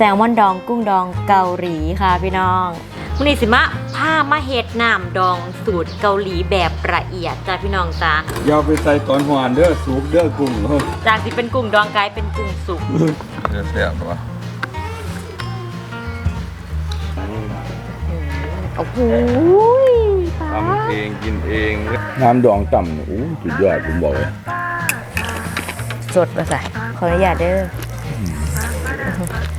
แซลมอนดองกุ้งดองเกาหลีค่ะพี่น้องมันนี้สิมะผ้ามาเฮ็ดน้ำดองสูตรเกาหลีแบบละเอียดจ้าพี่น้องจ้าอยาวไปใส่ตอนหวานเด้อสุกเด้อกุ้งเฮ้ยจากที่เป็นกุ้งดองกลายเป็นกุ้งสุกเด้อแซ่บวะโอ้โหป้าทำเองกินเองน้ำดองต่ำเนี่ยโอ้สุดยอดผมบอกเลยสดมาใส่ขออนุญาตเด้ออืม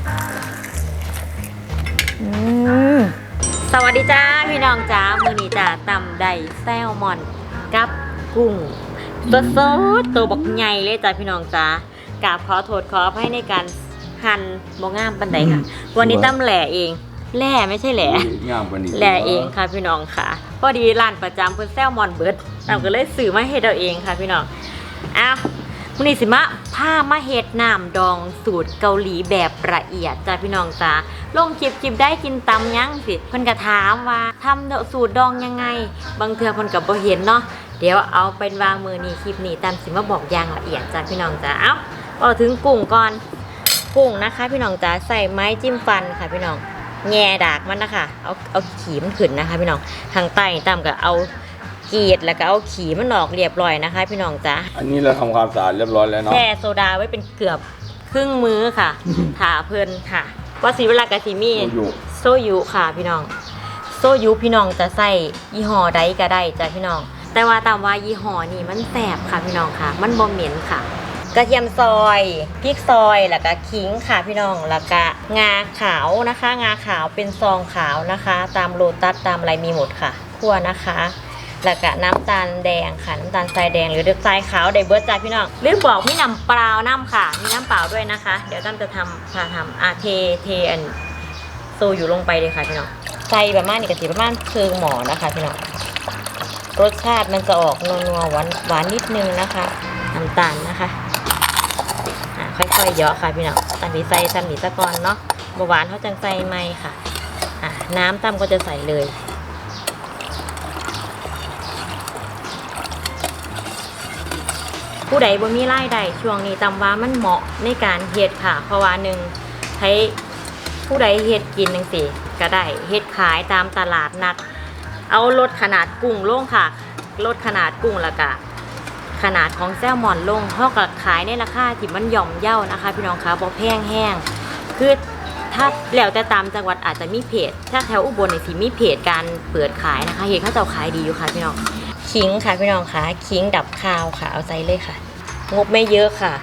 สวัสดีจ้าพี่น้องจ้ามือนี้จ้าตำไดแซลมอน กับกุ้งตัวสดตัวบักใหญ่เลยจ้าพี่น้องจ้ากราบขอโทษขออภัยในการหั่นบ่งามปันใดค่ะ วันนี้ตำแหล่เองแหล่ไม่ใช่แหล่งามกว่านี้แหล่เองค่ะพี่น้องค่ะพอดีร้านประจำเพิ่นแซลมอนเบิร์ดเราก็เลยซื้อมาเฮ็ดเอาเองค่ะพี่น้องอ้าว มนี้สิมาพามาเฮ็ดน้ำดองสูตรเกาหลีแบบละเอียดจ้าพี่น้องจ้าลงคลิปคลิปได้กินตำยังสิเพิ่นก็ถามว่าทำสูตรดองยังไง บางเทื่อเพิ่นก็บ่เห็นเนาะเดี๋ยวเอาเป็นว่ามือนี้คลิปนี้ตามสิมาบอกอย่างละเอียดจ้าพี่น้องจ้าเอ้าเอาถึงกุ้งก่อนกุ้งนะคะ พี่น้องจ้าใส่ไม้จิ้มฟันค่ะพี่น้องแง่ดากมันนะคะเอาเอาขีมขึ้นนะคะ พี่น้องทางใต้ตามกับเอา กรีดแล้วก็เอาขีมันออกเรียบร้อยนะคะ พี่น้องจ้าอันนี้เราทำความสะอาดเรียบร้อยแล้วเนาะแช่โซดาไว้เป็นเกือบครึ่งมื้อค่ะ ถาเพลินค่ะว่าสีเวลากะสีมีอยู่โซยุค่ะพี่น้อง โซยุพี่น้องจะใส่ยี่ห้อใดก็ได้จ้ะพี่น้อง แต่ว่าตามว่ายี่ห้อนี่มันแสบค่ะพี่น้องค่ะ มันบ่เหม็นค่ะ กระเทียมซอยพริกซอยแล้วก็ขิงค่ะพี่น้องแล้วก็งาขาวนะคะ งาขาวเป็นซองขาวนะคะ ตามโลตัสตามอะไรมีหมดค่ะคั่วนะคะ แล้วก็น้ำตาลแดงค่ะ น้ำตาลทรายแดงหรือทรายขาวไดเบิร์ดจ้าพี่น้องลืมบอกมีน้ำเปล่าน้ำค่ะ มีน้ำเปล่าด้วยนะคะ เดี๋ยวตั้มจะทำพาทำอาเทเทอันโซอยู่ลงไปเลยค่ะพี่น้องใส่ประมาณนี้กะทิประมาณเพิงหมอนะคะพี่น้องรสชาติมันจะออกนัวๆหวานหวานนิดนึงนะคะน้ำตาลนะคะอ่าค่อยๆเยอะค่ะพี่น้องตั้มใส่ตั้มหนีตะกอนเนาะบหวานเขาจังใส่ไหมค่ะอะน้ำตั้มก็จะใส่เลย ผู้ใดบ่มีรายได้ช่วงนี้ตำว่ามันเหมาะในการเฮ็ดค่ะ เพราะว่าหนึ่งให้ผู้ใดเฮ็ดกินจังซี่ก็ได้เฮ็ดขายตามตลาดนัด เอาลดขนาดกุ้งลงค่ะลดขนาดกุ้งล้วก็ขนาดของแซลมอนลงเท่ากับขายในราคาที่มันย่อมเย่านะคะ พี่น้องคะบ่แพงแห้งคือถ้าแล้วแต่ตามจังหวัดอาจจะมีเพจ ถ้าแถวอุบลเนี่ยสิมีเพจการเปิดขายนะคะเห็นเขาเจ้าขายดีอยู่ค่ะพี่น้อง ขิงค่ะพี่น้องค่ะขิงดับคาวค่ะเอาใจเลยค่ะ งบไม่เยอะค่ะ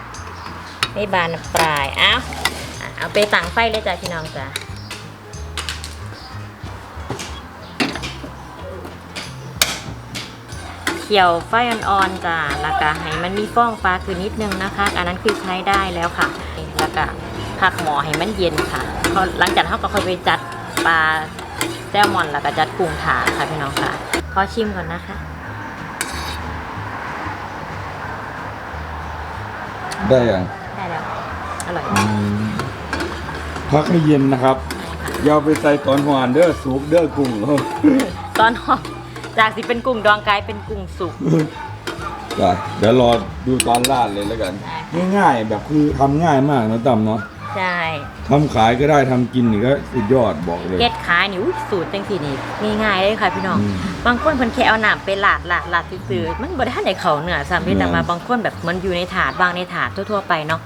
ไม่บานปลายเอาเอาไปต่างไฟเลยจ้ะพี่น้องจ้ะเขี่ยวไฟอ่อนๆจ้ะแล้วก็ให้มันมีฟองฟ้าคือนิดนึงนะคะ อันนั้นคือใช้ได้แล้วค่ะ แล้วก็พักหมอให้มันเย็นค่ะพอหลังจากนั้นเขาก็ค่อยไปจัดปลาแซลมอนแล้วก็จัดกุ้งถาค่ะพี่น้องค่ะ ขอชิมก่อนนะคะ ได้ยังได้แล้ว อร่อยพักให้เย็นนะครับอยาวไปใส่ตอนหวานเด้อสุกเด้อกุ้งเฮ้ยตอนหอมจากสิเป็นกุ้งดองกลายเป็นกุ้งสุกได้เดี๋ยวรอดูตอนราดเลยแล้วกัน ง่ายๆแบบคือทำง่ายมากนะตั้มเนาะใช่ ทำขายก็ได้ทำกินนี่ก็สุดยอดบอกเลย เก็ดขายนี่อุ๊ยสูตรจังสีนี่ง่ายๆเลยค่ะพี่น้อง อืมบางคนเพิ่นแค่เอาน้ำไปลาดลาดลาดซื่อๆมันบ่ได้ทันได้เข้าเนื้อซ้ำเด้แต่อืมมาบางคนแบบมันอยู่ในถาดวางในถาดทั่วๆไปเนาะ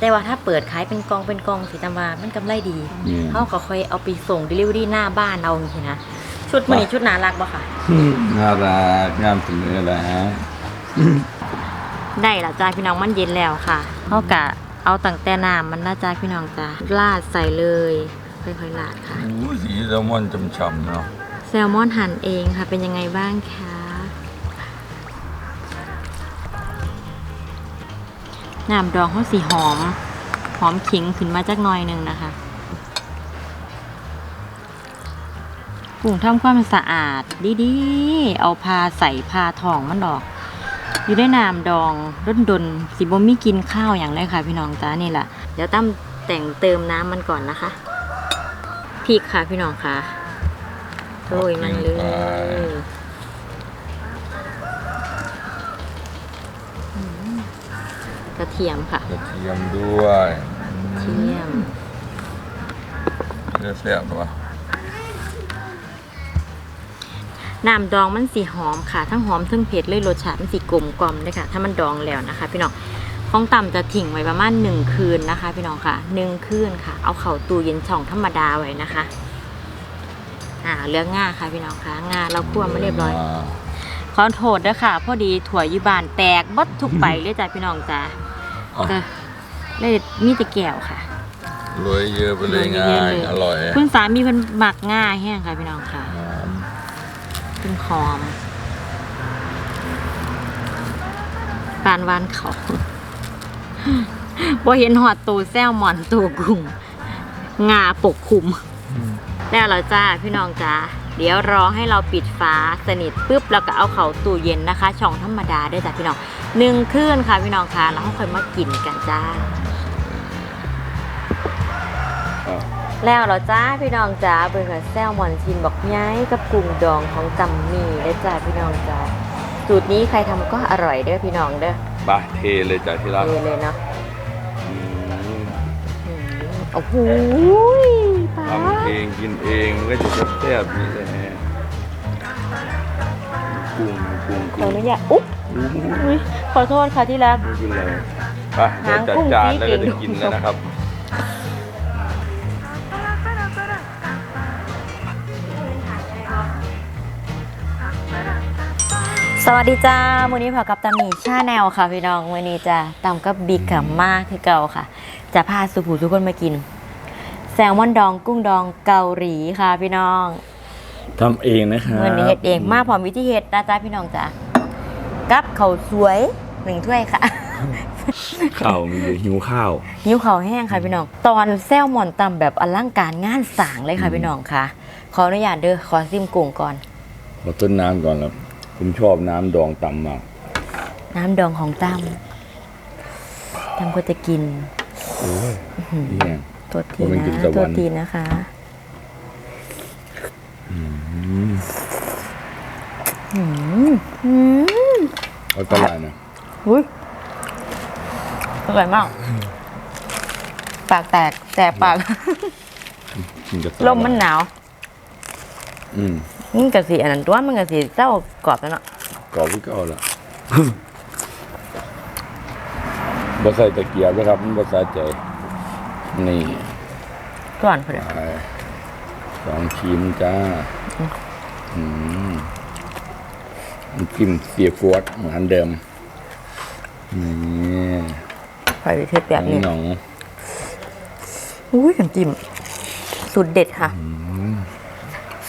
แต่ว่าถ้าเปิดขายเป็นกองเป็นกองสิตำว่ามันกำไรดีนี่เขาก็ค่อยเอาไปส่ง delivery หน้าบ้านเราจริงๆนะชุดมื้อนี้ชุดน่ารักบ่ค่ะ น่ารักงามเสมอแล้วฮะได้ละจ้าพี่น้องมันเย็นแล้วค่ะเขากะ เอาตั้งแต่น้ำมันนะจ้าพี่น้องจ้าราดใส่เลย ค่อยๆราดค่ะโอ้สีแซลมอนจำๆเนาะแซลมอนหั่นเองค่ะ เป็นยังไงบ้างคะน้ำดองเขาสีหอม หอมขิงขึ้นมาจากหน่อยหนึ่งนะคะกุ้งทำความสะอาดดีๆ เอาพาใส่พาทองมันดอก อยู่ได้น้ำดองร่นดนสิบมีกินข้าวอย่างไรค่ะ พี่น้องจ้านี่แหละเดี๋ยวตั้มแต่งเติมน้ำมันก่อนนะคะพริกค่ะพี่น้องค่ะโรยมันเลยอืมกระเทียมค่ะ กระเทียมด้วยเทียมจะแซ่บหรอ น้ำดองมันสีหอมค่ะ ทั้งหอมทั้งเผ็ดเลยรสชาติมันสีกลมกล่อมเลยค่ะ ถ้ามันดองแล้วนะคะ พี่น้องของต่ำจะทิ้งไว้ประมาณหนึ่งคืนนะคะ พี่น้องค่ะหนึ่งคืนค่ะ เอาเข่าตู้เย็นช่องธรรมดาไว้นะคะ อ่าเลือกง่าค่ะพี่น้องค่ะง่าเราคั่วมาเรียบร้อย ขอโทษด้วยค่ะ พอดีถั่วอยูบานแตกบดทุกใบเลยจ้ะพี่น้องจ้าอะก็เลยมีแต่แก้วค่ะรวยเยอะไปเลยง่ายอร่อย คุณสามีเพิ่นหมักง่าแห้งค่ะพี่น้องค่ะ หอมเป็นหอมปานวานเขาบ่เห็นหอดตูแซลมอนตูกุ้งงาปกคลุมแล้วเราจ้าพี่น้องจ้าเดี๋ยวรอให้เราปิดฟ้าสนิทปุ๊บแล้วก็เอาเขาตู้เย็นนะคะ ช่องธรรมดาได้จ้ะพี่น้องหนึ่งคืนค่ะพี่น้องค่ะแล้วค่อยมากินกันจ้า แล้วเราจ้าพี่น้องจ้าเบอร์กับแซลมอนชินบอกย้ายกับกุ้งดองของจำมีได้จ้าพี่น้องจ้าสูตรนี้ใครทำก็อร่อยเด้อพี่น้องเด้อไปเทเลยจ้ะที่รักเทเลยเนาะอืมอืมโอ้โหป้าทำเองกินเองมันก็จะแซ่บๆนี่แหละกุ้งกุ้งขอกุ้งอนุญาตอุ๊บอู้หูอุ๊ยขอโทษค่ะที่รักไม่เป็นไรไปเดี๋ยวจัดจานแล้วก็จะกินแล้วนะครับ สวัสดีจ้ามื้อนี้พอกับตามีชาแนลค่ะพี่น้องมื้อนี้จะตำกับบิ๊กกับมากคือเก่าค่ะ จะพาสุภูทุกคนมากิน แซลมอนดองกุ้งดองเกาหลีค่ะพี่น้องทำเองนะครับเงินนี้เฮ็ดเองมาพร้อมวิธีเฮ็ดนะจ๊ะพี่น้องจ้ะกับข้าวสวยหนึ่งถ้วยค่ะข้าวมีหิวข้าวหิวข้าวแห้งค่ะพี่น้อง ตอนแซลมอนตำแบบอลังการงานสร้างเลยค่ะพี่น้องค่ะ ขออนุญาตเด้อขอซิมกุ้งก่อนขอต้นน้ำก่อนครับ ผมชอบน้ำดองต่ำมากน้ำดองของตั้มตั้มก็จะกินโอ้ยนี่ไง ตัวทีผมเป็นกินนะตะวันตัวทีนะคะอืมอืมเอาตลาดนะอุ้ยอร่อยมาก ปากแตกแตกปาก กินกับลมมันหนาว อืมมันกะสีอันนั้นตัวมันกะสีเจ้ากรอบแล้วเนาะกรอบที่เก่าละบ่ใส่ตะเกียบนะครับมันบ่สะใจ นี่ก่อนพอดีไปสองชิ้นจ้า อืมน้ำจิ้มเสียฟวดเหมือนเดิม นี่พอดีเทศแบบนี้หนองอุ้ยน้ำจิ้มสูตรเด็ดค่ะ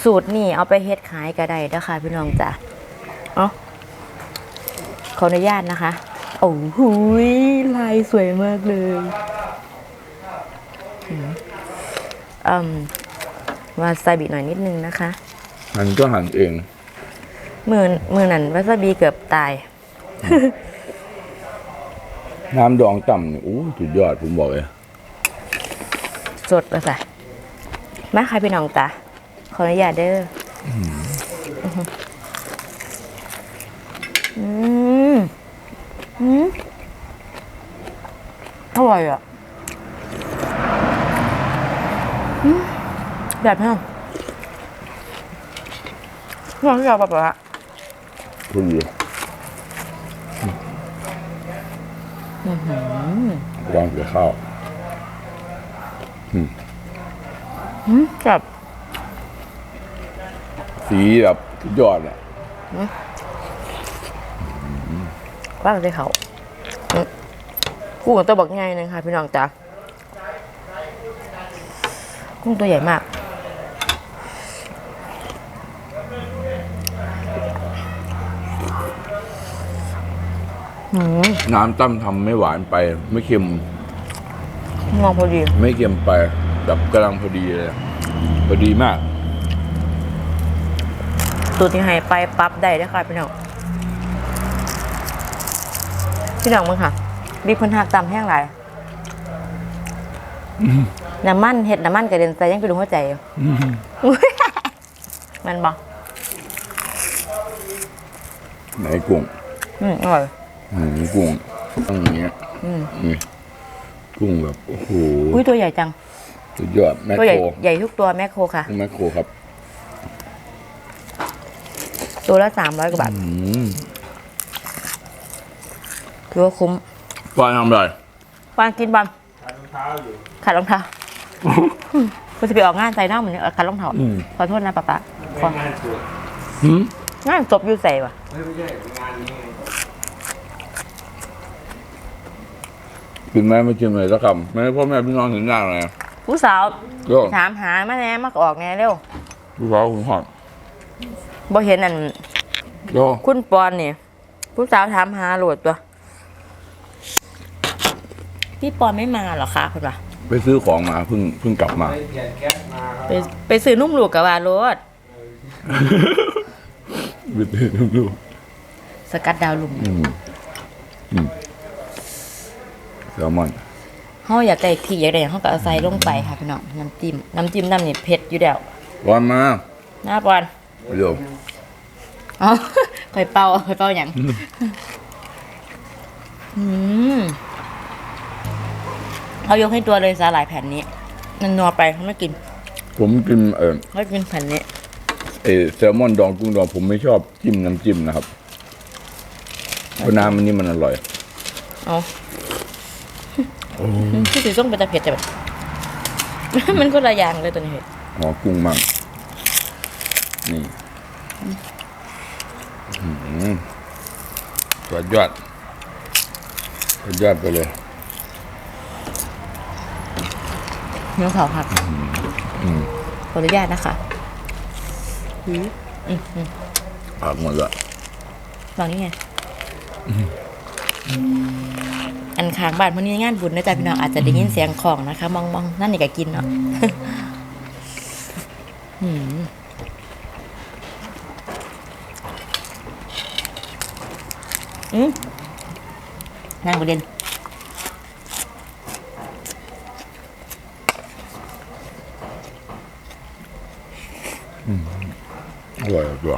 สูตรนี่เอาไปเฮ็ดขายก็ได้นะคะพี่น้องจ้ะเนาะขออนุญาตนะคะ โอ้โหยลายสวยมากเลยอืมอืมวาซาบิหน่อยนิดนึงนะคะ มันก็หั่นเอง มือมือนั้นวาซาบิเกือบตาย น้ำดองต่ำนี่อู้สุดยอดผมบอกเลย สดเลยค่ะมาค่ะพี่น้องจ้ะข ออนุญาตเด้อออืมอืมอร่อยอะอืมแบบนี้น้องที่เราแบบว่าพูดอยู่วางเกลือข้าว อืมแบบ สีแบบสุดยอดอะว่างเลยเขาอืมกุ้งตัวบักไงนึงค่ะพี่น้องจ้ะกุ้งตัวใหญ่มากอืมน้ำตั้มทำไม่หวานไป ไม่เค็มมองพอดี ไม่เค็มไปแบบกำลังพอดีเลย พอดีมาก ตัวที่ให้ไปปรั๊บได้ด้วยค่ะพี่น้องพี่น้องมึงค่ะบีบเพิ่นหักตามแห้งหลายน้ำมันเห็ดน้ำมันกระเด็นใส่ยังไปดูหัวใจอยู่มันบอกไหนกุ้งอืมอร่อยอืมกุ้งต้องอย่างเงี้ยอืมนี่กุ้งแบบโอ้โหอุ้ยตัวใหญ่จังสุดยอดแมคตัวใหโคญ่รใหญ่ทุกตัวแมคโครค่ะแมคโครครับ ตัวละสามร้อยกว่าบาทอืมคือว่าคุ้มปอนทำอะไรวางกินบอลขัดรองเท้าก็จะไปออกงานใจหน้าเหมือนขัดรองเท้าอืมขอโทษนะป๊าป๊าขอหืมงานจบอยู่ใส่ว่ะกินไหมไม่กินเลยสักคำไม่ให้พ่อแม่พี่น้องเห็นหน้าเลยผู้สาวก็ถามหามาแน่มาออกแน่เร็วพี่สาวคุณหอด บ่เห็นอันก็คุณปอนเนี่ยผู้สาวถามหาโหลดตัว พี่ปอนไม่มาเหรอคะคุณป่ะไปซื้อของมาเพิ่งเพิ่งกลับมา ไปไปซื้อนุ่มลูกกับวาโรดไปซื้อลูกสกัดดาวลุมอืมอืมแซลมอนเฮาอยากได้พริกอยากได้หยังเฮาก็เอาใส่ลงไปค่ะพี่น้องน้ำจิ้มน้ำจิ้มน้ำนี่เผ็ดอยู่แล้วปอนมาหน้าปอน เดี๋ยวอ๋อค่อยเป่าค่อยเป่าหยังอืมเขายกให้ตัวเลยสาหร่ายแผ่นนี้มันนัวไปเขาไม่กิน ผมกินเออเขากินแผ่นนี้เออแซลมอนดองกุ้งดองผมไม่ชอบจิ้มน้ำจิ้มนะครับเพราะน้ำมันนี่มันอร่อยเอาที่สีส้มเป็นตะเผ็ดแต่แบบมันก็ละอย่างเลยตัวนี้เห็ดหอกุ้งมั่ง นี่อื้อหือสุดยอดสุดยอดไปเลยเนื้อขาวผักอืมขออนุญาตนะคะอืมอืมผักหมดละลองนี่ไงอันค้างบ้านพวกนี้งานบุญนะจ๊ะพี่น้องอาจจะได้ยินเสียงของนะคะ มองมองนั่นนี่ก็กินเนาะ อืมอืมนั่งประเด็นอร่อยตัว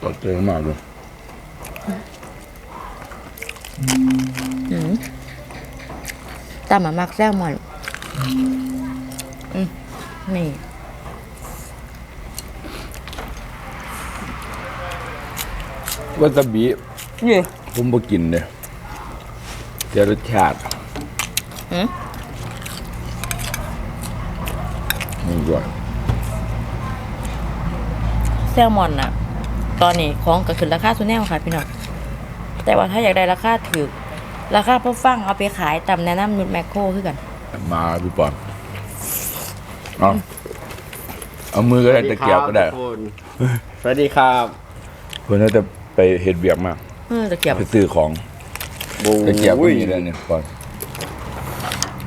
สดเจ๋งมากเลยตามมามักแซลมอน อืมนี่ วาซาบินี่ ผมบ่กินเลยเจอรสชาติอืม นี่ด้วยแซลมอนน่ะ ตอนนี้ของก็ขึ้นราคาสุดแน่ค่ะพี่น้อง แต่ว่าถ้าอยากได้ราคาถือราคาพอฟังเอาไปขายตามแนะนำนุดแมคโครคือกัน มาพี่ปอนเอาเอามือก็ได้ตะเกียบก็ได้ สวัสดีครับเพื่อนน่าจะ ไปเห็ดเบียกมากเออตะเกียบไปซื้อของบูตะเกียบก็มีแล้วเนี่ยปอน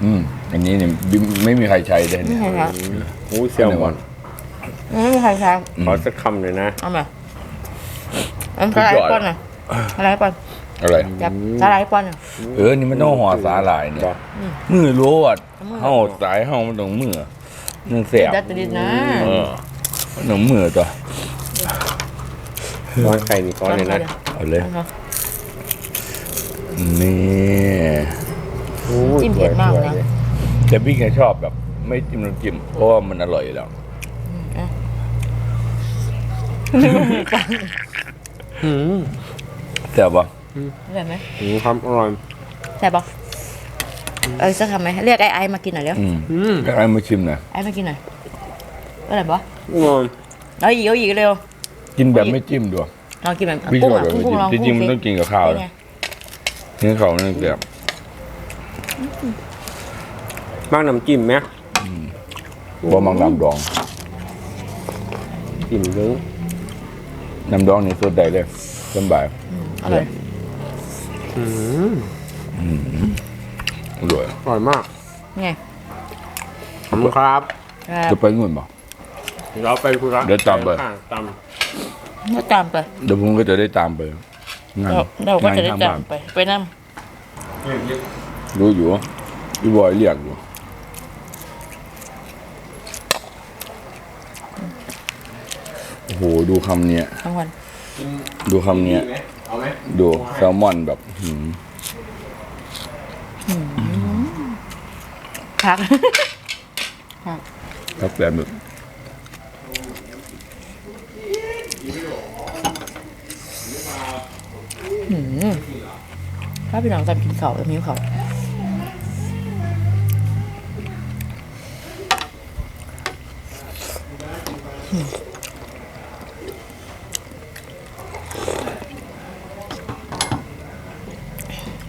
อืมอันนี้เนี่ยบิไม่มีใครใช้ได้นี่เนี่ยไงคะโอ้เซลมอนอืมใครใช้ขอสักคำเลยนะ เอามาอันสไลด์ปอนหน่อยสไลด์ปอนอะไร จับสไลด์ปอนหน่อยเออ นี่มันต้องห่อสาหร่ายเนี่ยบอกมือรู้อะมือเฮาสายเฮามันต้องมือนึ่งเสียบดัดติดนะ เออมันต้องมือตัว ร้อนไข่นี่ก้อนเลยนะเอาเลยนะคะนี่โอ้จิ้มเผ็ดมากนะสวยแต่พี่แกชอบแบบ ไม่จิ้มน้ำจิ้มเพราะว่ามันอร่อยอยู่แล้วอืมแต่ว่าได้ไหมอืมครับอร่อยใช่ปะเออจะทำไหมเรียกไอ้ไอ้มากินหน่อยเร็วอืมอืมอยากให้มาชิมหน่อยไอ้มากินหน่อยก็ได้ปะอร่อยเอาอีกเอาอีกเร็ว กินแบบไม่จิ้มด้วย ลองกินแบบพี่ชกุ้งอบอะแบบกุ้งไม่กุ้งลองจิ้มจริงๆมันกุ้ต้องกินกับข้าวเป็นนะไงกินกับข้าวนั่นแบบมากน้ำจิ้มไหมบ่มังน้ำดอง จิ้มเยอะน้ำดองนี่สดได้เลยสบายอร่อยอืมอร่อยอร่อยมากไงขอบคุณครับครับจะไปนู่นป่ะเราไปคุยกันเดี๋ยวตามไปข้งตาม ก็ตามไปเดี๋ยวผมก็จะได้ตามไปงานเราเราก็จะได้งนตาข้งมบ้นไป ไปนั่งรู้อยู่พี่บอยเรียกอยู่โอ้โหดูคำเนี้ยทั้งวันดูคำเนี้ยเอาไหมดูแซลมอนแบบหืมพักครับครับแบบหมึก ถ้าพี่น้องจำกินเขาจะมีเขา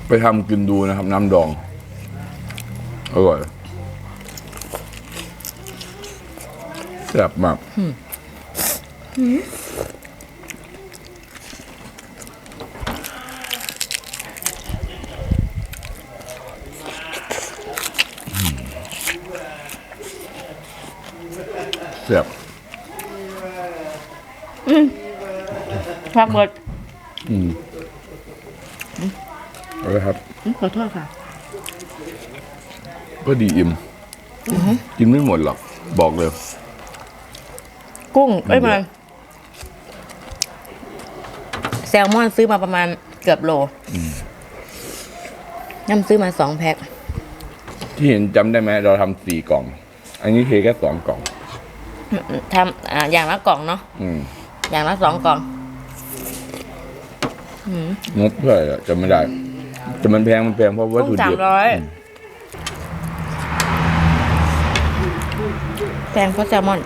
ไปทำกินดูนะครับ น้ำดอง อร่อยแซ่บมาก พักเบิดอืมเอาเลยครับ อืมขอโทษค่ะ ก็ดีอิ่มกินไม่หมดหรอก บอกเลย กุ้งเอ้ยมัน แซลมอนซื้อมาประมาณเกือบโลน้ำซื้อมาสองแพ็คที่เห็นจำได้ไหมเราทำสี่กล่อง อันนี้เทแค่สองกล่อง ทำอ่าอย่างละกล่องเนาะอืม อย่างละสองกล่อง งบเท่าไหร่อะจำไม่ได้แต่มันแพงมันแพงเพราะวัตถุสาดิมบร้อยแพงเพราะแซลมอน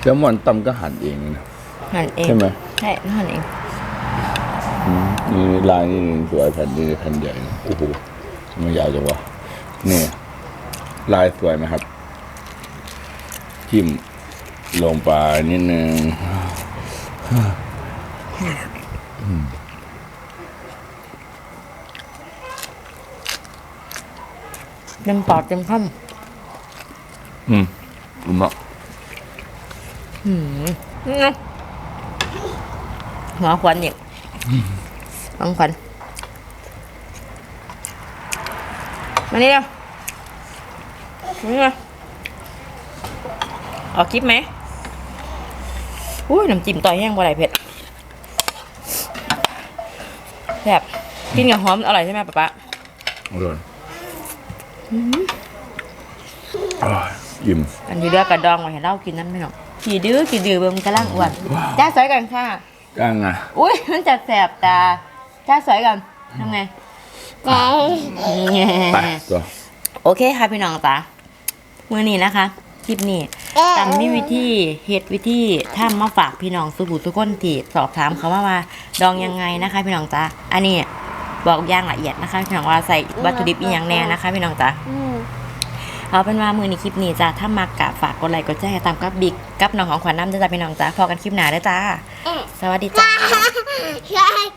แซลมอนตำก็หั่นเองนะหั่นเอง ใช่ไหมใช่หั่นเองอืมนี่ลายนี่สวยแผ่นนี้แผ่นใหญ่นะโอ้โหทำไมันยาวจังวะนี่ลายสวยไหมครับ จิ้มลงไปนิดนึง เต็มปอดเต็มคอืมอุ่มอะำหัวควันอีกหัวควันมานี่เร็วมานี่เร็วออกคลิปไหม อุ้ยน้ำจิ้มต่อยแห้งบ่ไรเผ็ดแบบกินกับหอมอร่อยใช่ไหมป๊าป๊าอร่อยอร่อยอิ่มอันนี้เลือกกระดองไว้ให้เรากินนั่นไม่หรอกขี่ดื้อขี่ดื้อเบิ่งกระล่างอ้วนจ้าสวยกันค่ะก้างอะอุ้ยมันจะแสบตาจ้าสวยกันทำไงไปตัวโอเคค่ะพี่น้องจ้ามือนี้นะคะ คลิปนี้ตามมีวิธีเฮ็ดวิธีทำมาฝากพี่น้องสุบุทุกคนที่สอบถามเขามาว่าดองยังไงนะคะ พี่น้องจ้าอันนี้บอกอย่างละเอียดนะคะพี่น้องว่าใส่วัตถุดิบอีกอย่างแน่นะคะ พี่น้องจ้าเอาเป็นว่ามือในคลิปนี้จ้าถ้ามากะฝากกดไลค์กดแชร์ตามกับบิ๊กกับน้องของขวัญน้ำเด้อจ้าพี่น้องจ้าพอกันคลิปหน้าเด้อจ้าสวัสดีจ้าใช่